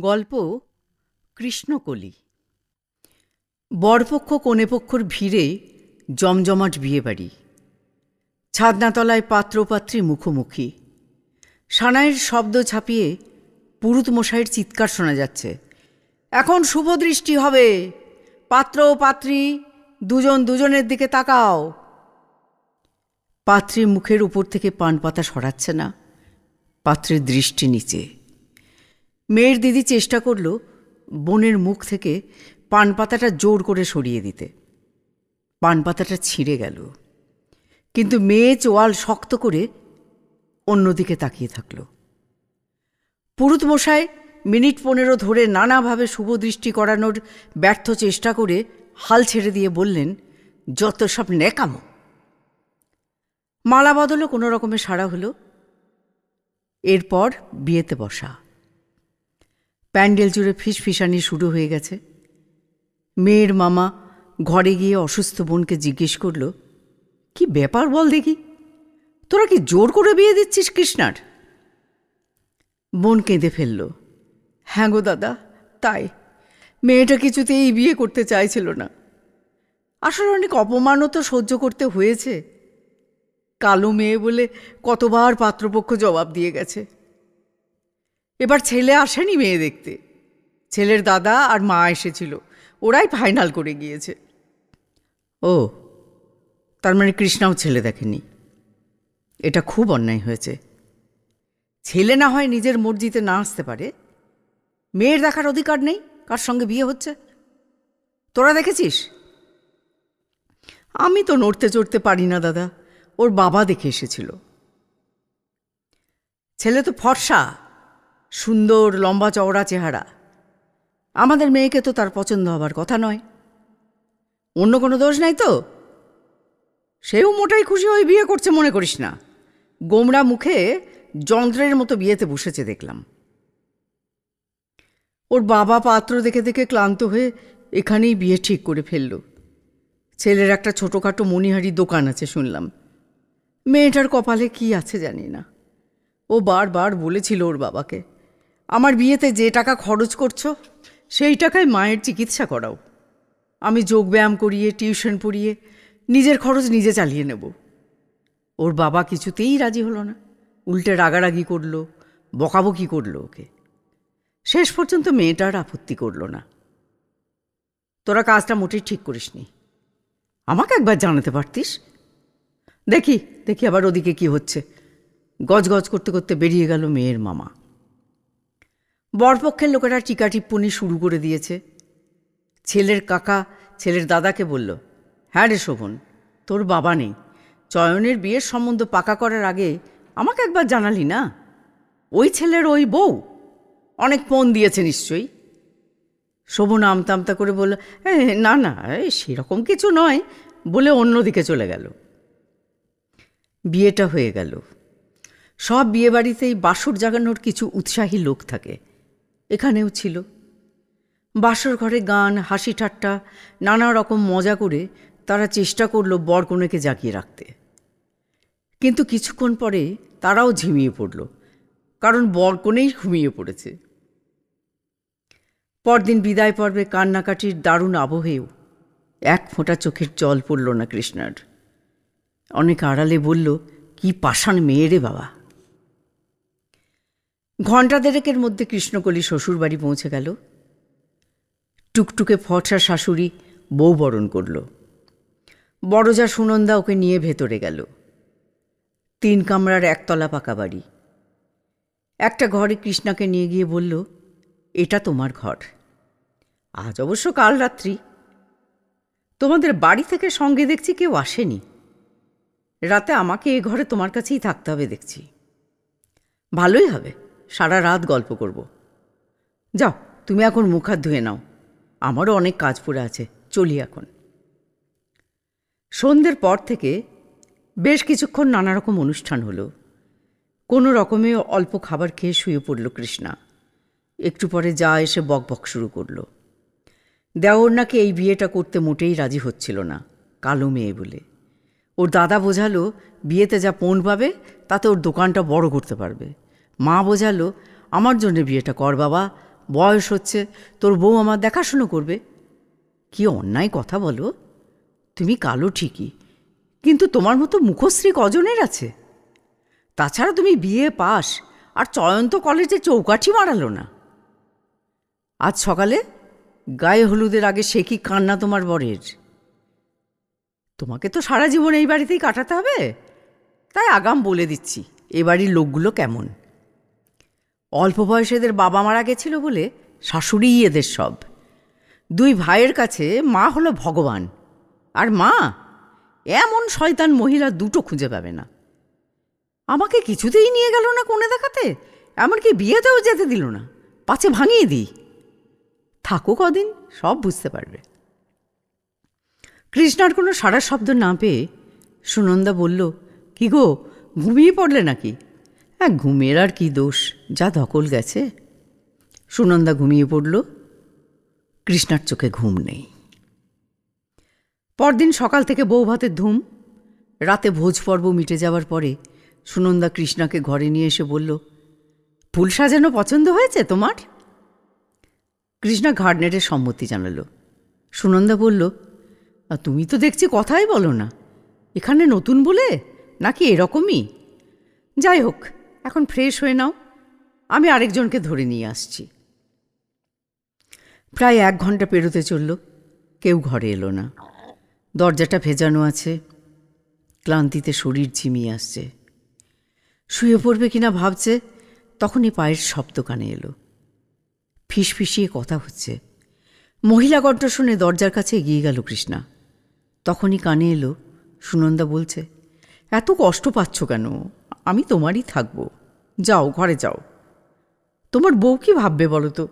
গল্প কৃষ্ণকলি। বরপক্ষ কনেপক্ষর ভিড়ে জমজমাট বিয়েবাড়ি। ছাদনাতলায় পাত্রপাত্রী মুখোমুখি। সানাইয়ের শব্দ ছাপিয়ে পুরুত মশাইয়ের চিৎকার শোনা যাচ্ছে। এখন শুভদৃষ্টি হবে। পাত্র ও পাত্রী, দুজন দুজনের দিকে তাকাও। পাত্রী মুখের উপর থেকে পান পাতা সরাচ্ছে না। পাত্রের দৃষ্টি নিচে। মেয়ের দিদি চেষ্টা করল বোনের মুখ থেকে পান পাতাটা জোর করে সরিয়ে দিতে। পান পাতাটা ছিঁড়ে গেল। কিন্তু মেয়ে চোয়াল শক্ত করে অন্যদিকে তাকিয়ে থাকল। পুরুত মশাই মিনিট পনেরো ধরে নানাভাবে শুভদৃষ্টি করানোর ব্যর্থ চেষ্টা করে হাল ছেড়ে দিয়ে বললেন, যত সব নেকামো মালা বদলও কোনো রকমে সাড়া হলো। এরপর বিয়েতে বসা। প্যান্ডেল জুড়ে ফিসফিসানি শুরু হয়ে গেছে। মেয়ের মামা ঘরে গিয়ে অসুস্থ বোনকে জিজ্ঞেস করল, কি ব্যাপার বল দেখি? তোরা কি জোর করে বিয়ে দিচ্ছিস কৃষ্ণার? বোন কেঁদে ফেলল হ্যাঁ গো দাদা, তাই। মেয়েটা কিছুতেই বিয়ে করতে চাইছিল না। আসলে অনেক অপমানও তো সহ্য করতে হয়েছে। কালো মেয়ে বলে কতবার পাত্রপক্ষ জবাব দিয়ে গেছে। এবার ছেলে আসেনি মেয়ে দেখতে। ছেলের দাদা আর মা এসেছিল। ওরাই ফাইনাল করে গিয়েছে। ও, তার মানে কৃষ্ণাও ছেলে দেখেনি। এটা খুব অন্যায় হয়েছে। ছেলে না হয় নিজের মর্জিতে না আসতে পারে। মেয়ের দেখার অধিকার নেই, কার সঙ্গে বিয়ে হচ্ছে? তোরা দেখেছিস? আমি তো নড়তে চড়তে পারি না, দাদা। ওর বাবা দেখে এসেছিল। ছেলে তো ফর্সা। সুন্দর লম্বা চওড়া চেহারা। আমাদের মেয়েকে তো তার পছন্দ হবার কথা নয়। অন্য কোনো দোষ নাই তো? সেও মোটাই খুশি হয়ে বিয়ে করছে মনে করিস না। গোমরা মুখে যন্ত্রের মতো বিয়েতে বসেছে দেখলাম। ওর বাবা পাত্র দেখে দেখে ক্লান্ত হয়ে এখানেই বিয়ে ঠিক করে ফেলল। ছেলের একটা ছোটোখাটো মনিহারি দোকান আছে শুনলাম। মেয়েটার কপালে কি আছে জানি না। ও বারবার বলেছিল ওর বাবাকে। আমার বিয়েতে যে টাকা খরচ করছ, সেই টাকায় মায়ের চিকিৎসা করাও। আমি যোগব্যায়াম করিয়ে, টিউশন পড়িয়ে, নিজের খরচ নিজে চালিয়ে নেব। ওর বাবা কিছুতেই রাজি হলো না। উল্টে রাগারাগি করল, বকাবকি করল ওকে। শেষ পর্যন্ত মেয়েটার আপত্তি করল না। তোরা কাজটা মোটেই ঠিক করিসনি। আমাকে একবার জানাতে পারতিস? দেখি দেখি আবার ওদিকে কি হচ্ছে। গজগজ করতে করতে বেরিয়ে গেল মেয়ের মামা। বরপক্ষের লোকেরা টিকা টিপ্পনি শুরু করে দিয়েছে। ছেলের কাকা ছেলের দাদাকে বলল হ্যাঁ রে শোভন তোর বাবা নেই। চয়নের বিয়ের সম্বন্ধ পাকা করার আগে আমাকে একবার জানালি না? ওই ছেলের ওই বউ? অনেক পণ দিয়েছে নিশ্চয়ই? শোভন আমতা আমতা করে বলল "এ, না না সেরকম কিছু নয় বলে অন্যদিকে চলে গেল। বিয়েটা হয়ে গেল। সব বিয়েবাড়িতেই বাসর জাগানোর কিছু উৎসাহী লোক থাকে। এখানেও ছিল। বাসর ঘরে গান, হাসি ঠাট্টা, নানা রকম মজা করে তারা চেষ্টা করল বরকনেকে জাগিয়ে রাখতে। কিন্তু কিছুক্ষণ পরে তারাও ঝিমিয়ে পড়ল, কারণ বরকনেই ঘুমিয়ে পড়েছে। পরদিন বিদায় পর্বে কান্নাকাটির দারুণ আবহেও এক ফোঁটা চোখের জল পড়ল না কৃষ্ণার। অনেক আড়ালে বলল, কি পাষাণ মেয়ে রে বাবা। ঘণ্টা দেড়েকের মধ্যে কৃষ্ণকলি শ্বশুরবাড়ি পৌঁছে গেল। টুকটুকে ফর্সা শাশুড়ি বউ বরণ করল। বড়জা সুনন্দা ওকে নিয়ে ভেতরে গেল। তিন কামরার একতলা পাকা বাড়ি। একটা ঘরে কৃষ্ণাকে নিয়ে গিয়ে বলল, এটা তোমার ঘর। আজ অবশ্য কাল রাত্রি। তোমাদের বাড়ি থেকে সঙ্গে দেখছি কেউ আসেনি। রাতে আমাকে এ ঘরে তোমার কাছেই থাকতে হবে দেখছি। ভালোই হবে। সারা রাত গল্প করব। যাও, তুমি এখন মুখ হাত ধুয়ে নাও। আমারও অনেক কাজ পড়ে আছে, চলি এখন। সন্ধ্যের পর থেকে বেশ কিছুক্ষণ নানা রকম অনুষ্ঠান হলো। কোনো রকমে অল্প খাবার খেয়ে শুয়ে পড়ল কৃষ্ণা। একটু পরে যা এসে বকবক শুরু করল। দেওর নাকি এই বিয়েটা করতে মোটেই রাজি হচ্ছিল না, কালো মেয়ে বলে। ওর দাদা বোঝালো, বিয়েতে যা পণ পাবে, তাতে ওর দোকানটা বড় করতে পারবে। মা বোঝালো, আমার জন্য বিয়েটা কর বাবা, বয়স হচ্ছে, তোর বউ আমার দেখাশুনো করবে। কি অন্যায় কথা বলো, তুমি কালো ঠিকই, কিন্তু তোমার মতো মুখশ্রী কজনের আছে? তাছাড়া তুমি বিয়ে পাস, আর চয়ন্ত কলেজে চৌকাঠি মারালো না? আজ সকালে গায়ে হলুদের আগে সে কি কান্না তোমার বরের? তোমাকে তো সারা জীবন এই বাড়িতেই কাটাতে হবে, তাই আগাম বলে দিচ্ছি, এ বাড়ির লোকগুলো কেমন? অল্প বয়সেদের বাবা মারা গেছিল বলে শাশুড়িই এদের সব। দুই ভাইয়ের কাছে মা হলো ভগবান, আর মা এমন শয়তান মহিলা দুটো খুঁজে পাবে না। আমাকে কিছুতেই নিয়ে গেল না কোণে দেখাতে, এমনকি বিয়েতেও যেতে দিল না, পাছে ভাঙিয়ে দিই। থাকো কদিন সব বুঝতে পারবে। কৃষ্ণার কোনো সারা শব্দ না পেয়ে সুনন্দা বলল, কি গো, ঘুমিয়ে পড়লে নাকি? হ্যাঁ ঘুমের আর কি দোষ? যা ধকল গেছে। সুনন্দা ঘুমিয়ে পড়ল। কৃষ্ণার চোখে ঘুম নেই। পরদিন সকাল থেকে বউ ভাতের ধুম। রাতে ভোজ পর্ব মিটে যাওয়ার পরে সুনন্দা কৃষ্ণাকে ঘরে নিয়ে এসে বলল ফুল সাজানো পছন্দ হয়েছে তোমার? কৃষ্ণা নেড়ে সম্মতি জানালো। সুনন্দা বলল "আ, তুমি তো দেখছি কথাই বলো না। এখানে নতুন বলে? নাকি এরকমই? যাই হোক এখন ফ্রেশ হয়ে নাও। আমি আরেকজনকে ধরে নিয়ে আসছি। প্রায় এক ঘণ্টা পেরোতে চলল। কেউ ঘরে এলো না। দরজাটা ভেজানো আছে। ক্লান্তিতে শরীর ঝিমিয়ে আসছে। শুয়ে পড়বে কিনা ভাবছে, তখনই পায়ের শব্দ কানে এলো। ফিসফিসিয়ে কথা হচ্ছে। মহিলা কণ্ঠ শুনে দরজার কাছে এগিয়ে গেল কৃষ্ণা। তখনই কানে এলো, সুনন্দা বলছে, এত কষ্ট পাচ্ছ কেন? আমি তোমারই থাকব। যাও, ঘরে যাও। তোমার বউ কি ভাববে বলো তো?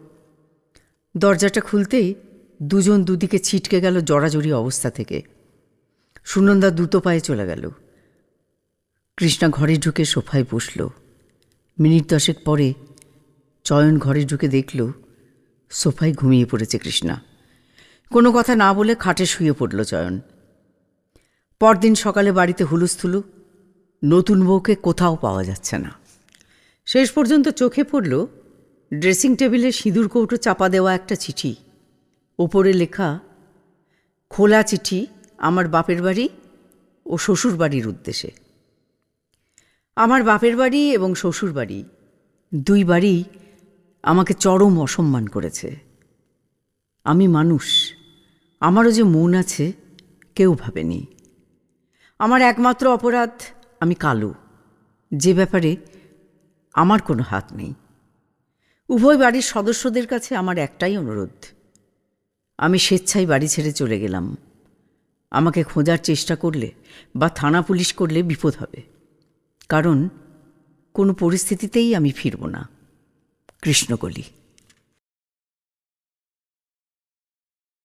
দরজাটা খুলতেই দুজন দুদিকে ছিটকে গেল জড়াজড়ি অবস্থা থেকে। সুনন্দা দ্রুত পায়ে চলে গেল। কৃষ্ণা ঘরে ঢুকে সোফায় বসল। মিনিট দশেক পরে চয়ন ঘরে ঢুকে দেখল, সোফায় ঘুমিয়ে পড়েছে কৃষ্ণা। কোনো কথা না বলে খাটে শুয়ে পড়ল চয়ন। পরদিন সকালে বাড়িতে হুলুস্থুলু নতুন বউকে কোথাও পাওয়া যাচ্ছে না। শেষ পর্যন্ত চোখে পড়ল, ড্রেসিং টেবিলে সিঁদুর কৌটো চাপা দেওয়া একটা চিঠি। ওপরে লেখা, খোলা চিঠি আমার বাপের বাড়ি ও শ্বশুর বাড়ির উদ্দেশ্যে। আমার বাপের বাড়ি এবং শ্বশুর বাড়ি দুই বাড়ি আমাকে চরম অসম্মান করেছে। আমি মানুষ, আমারও যে মন আছে কেউ ভাবেনি। আমার একমাত্র অপরাধ আমি কালো। যে ব্যাপারে আমার কোনো হাত নেই। উভয় বাড়ির সদস্যদের কাছে আমার একটাই অনুরোধ। আমি স্বেচ্ছায় বাড়ি ছেড়ে চলে গেলাম। আমাকে খোঁজার চেষ্টা করলে বা থানা পুলিশ করলে বিপদ হবে। কারণ কোনো পরিস্থিতিতেই আমি ফিরব না। কৃষ্ণকলি।